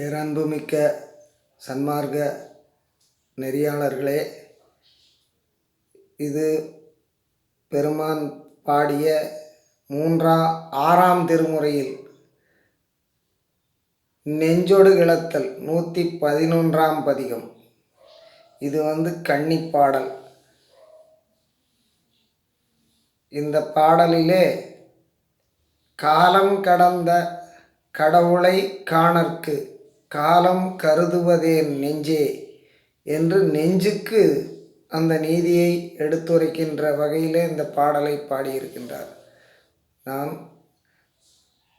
பேரன்புமிக்க சன்மார்க்க நெறியாளர்களே இது பெருமான் பாடிய மூன்றா ஆறாம் திருமுறையில் நெஞ்சொடு கிளத்தல் நூற்றி பதினொன்றாம் பதிகம். இது வந்து கன்னிப்பாடல் இந்த பாடலிலே காலம் கடந்த கடவுளை காணற்கு காலம் கருதுவதேன் நெஞ்சே என்று நெஞ்சுக்கு அந்த நீதியை எடுத்துரைக்கின்ற வகையில் இந்த பாடலை பாடியிருக்கின்றார். நான்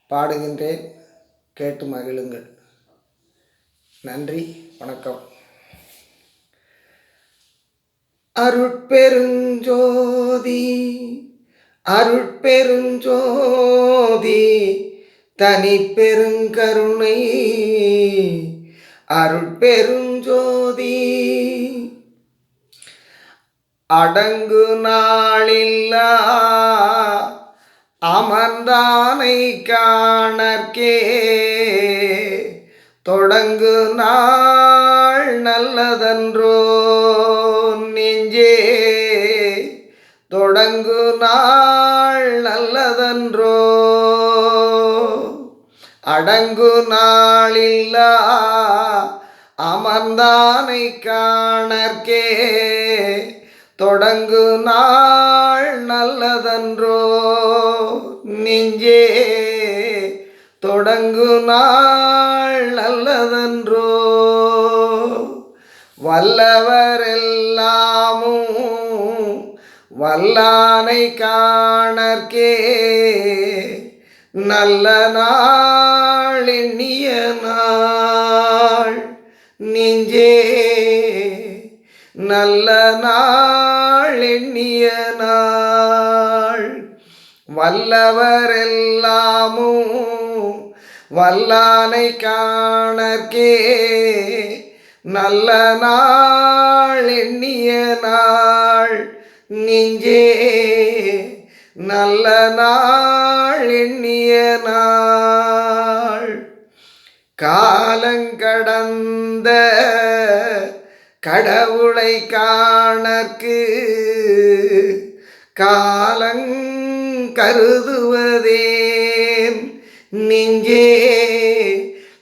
பாடுகின்றேன். கேட்டு மகிழுங்கள். நன்றி. வணக்கம். அருட்பெருஞ்சோதி அருட்பெருஞ்சோதி தனி பெருங்கருணை அருட்பெருஞ்சோதி. அடங்கு நாளில்லா அமர்ந்தானை காணற்கே. தொடங்கு நாள் நல்லதன்றோ நெஞ்சே. தொடங்கு நாள் நல்லதன்றோ அடங்கு நாளில்லா அமர்ந்தானை காணர்க்கே தொடங்கு நாள் நல்லதன்றோ நெஞ்சே. தொடங்கு நாள் நல்லதன்றோ வல்லவரெல்லாமும் வல்லானை காணர்க்கே நல்ல நாள் எண்ணிய நாள். நெஞ்சே நல்ல நாள் எண்ணிய நாள். வல்லவரெல்லாமும் வல்லானை காணற்கே. நல்ல நாள் எண்ணிய நாள். நெஞ்சே நல்ல நாள் எண்ணிய நாள். காலங்கடந்த கடவுளை காணற்கு காலங் கருதுவதேன் நெஞ்சே.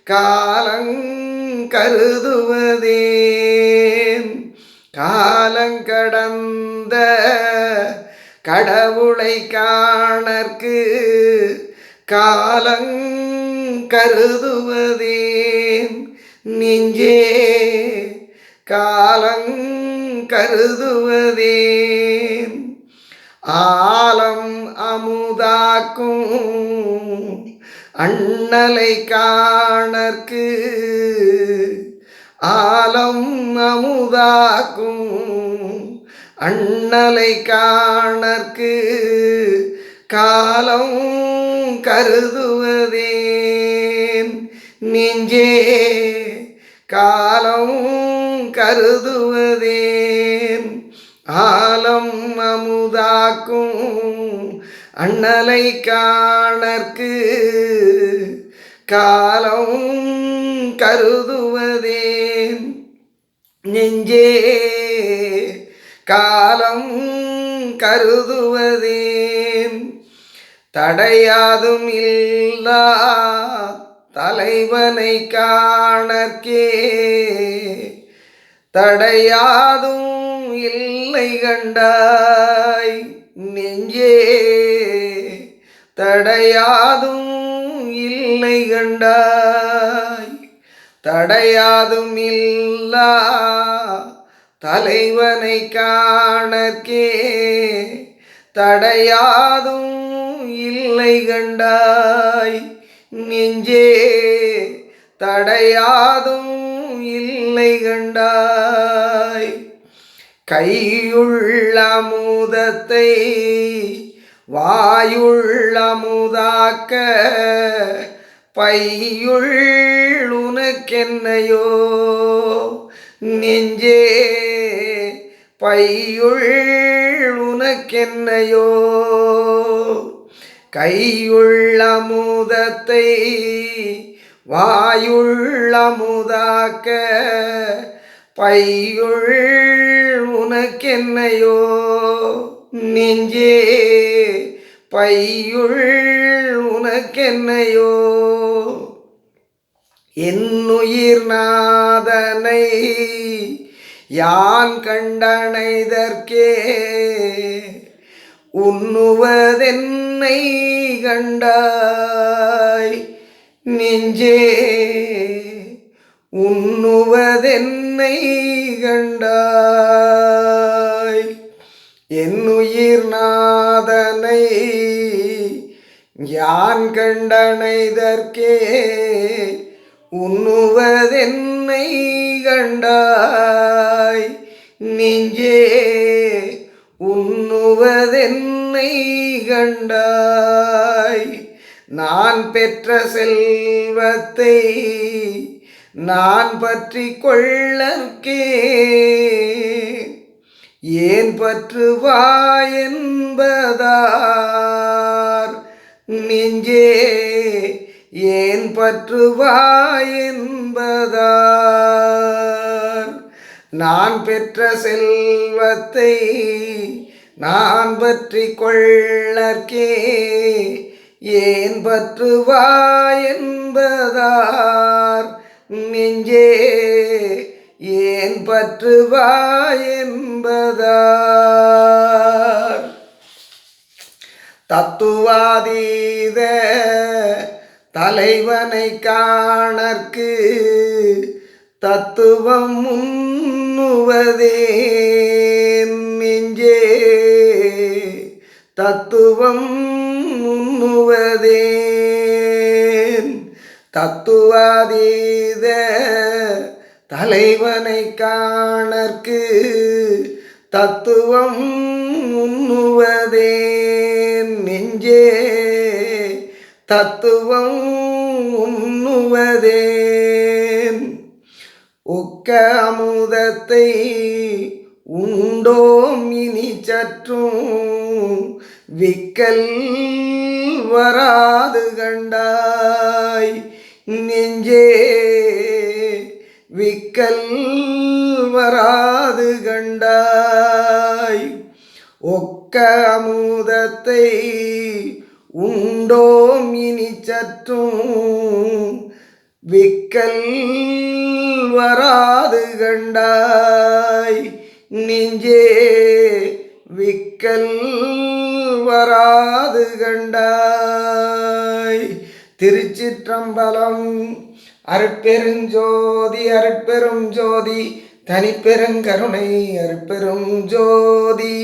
காலங் கருதுவதேன் காலங்கடந்த கடவுளை காணற்கு காலங் கருதுவதேன் நெஞ்சே. காலங் கருதுவதேன் ஆலம் அமுதாக்கும் அண்ணலை காணற்கு ஆலம் அமுதாக்கும் அண்ணலை காணற்கு காலம் கருதுவதேன். நெஞ்சே காலம் கருதுவதேன். ஆலம் அமுதாக்கும் அண்ணலை காணற்கு காலம் கருதுவதேன். நெஞ்சே காலம் கருதுவதேன். தடையாதும் இல்லா தலைவனை காணற்கே. தடையாதும் இல்லை கண்டாய் நெஞ்சே. தடையாதும் இல்லை கண்டாய். தடையாதும் இல்லா தலைவனை காணற்கே தடையாதும் இல்லை கண்டாய் நெஞ்சே. தடையாதும் இல்லை கண்டாய். கையுள்ள அமுதத்தை வாயுள்ள அமுதாக்க பையுள் உனக்கென்னையோ நெஞ்சே. பையுள் உனக்கென்னையோ? கையுள்ள அமுதத்தை வாயுள்ள அமுதாக்க பையுள் உனக்கென்னையோ? நெஞ்சே பையுள் உனக்கென்னையோ? என்னுயிர் நாதனை யான் கண்டனைதற்கே? உண்ணுவதென்னை கண்டாய் நெஞ்சே. உண்ணுவதென்னை கண்டாய் என்னுயிர் நாதனை. யான் கண்டனைதற்கே? உண்ணுவதென்னை கண்டாய் நெஞ்சே உண்ணுவதென்னை கண்டாய் நான் பெற்ற செல்வத்தை நான் பற்றி கொள்ளற்கே ஏன் பற்றுவா என்பதார் நெஞ்சே ஏன் பற்றுவாயின்பதார் நான் பெற்ற செல்வத்தை நான் பற்றி கொள்ளற்கே ஏன் பற்றுவாயின்பதார் நெஞ்சே ஏன் பற்றுவாயின்பதார் தத்துவாதீத தலைவனை காணற்கு தத்துவம் முன்னுவதே நெஞ்சே. தத்துவம் முன்னுவதே தத்துவாதீத தலைவனை காணற்கு தத்துவம் தத்துவம் உண்ணுவதே. உக்க அமுதத்தை உண்டோம் இனி சற்றும் விக்கல் வராது கண்டாய். நெஞ்சே விக்கல் வராது கண்டாய். ஒக்க அமுதத்தை உண்டோம் இனி சற்றும் விக்கல் வராது கண்டாய். நெஞ்சே விக்கல் வராது கண்டாய். திருச்சிற்றம்பலம் அருட்பெருஞ்சோதி அருட்பெரும் ஜோதி தனிப்பெருங்கருணை அருட்பெரும் ஜோதி.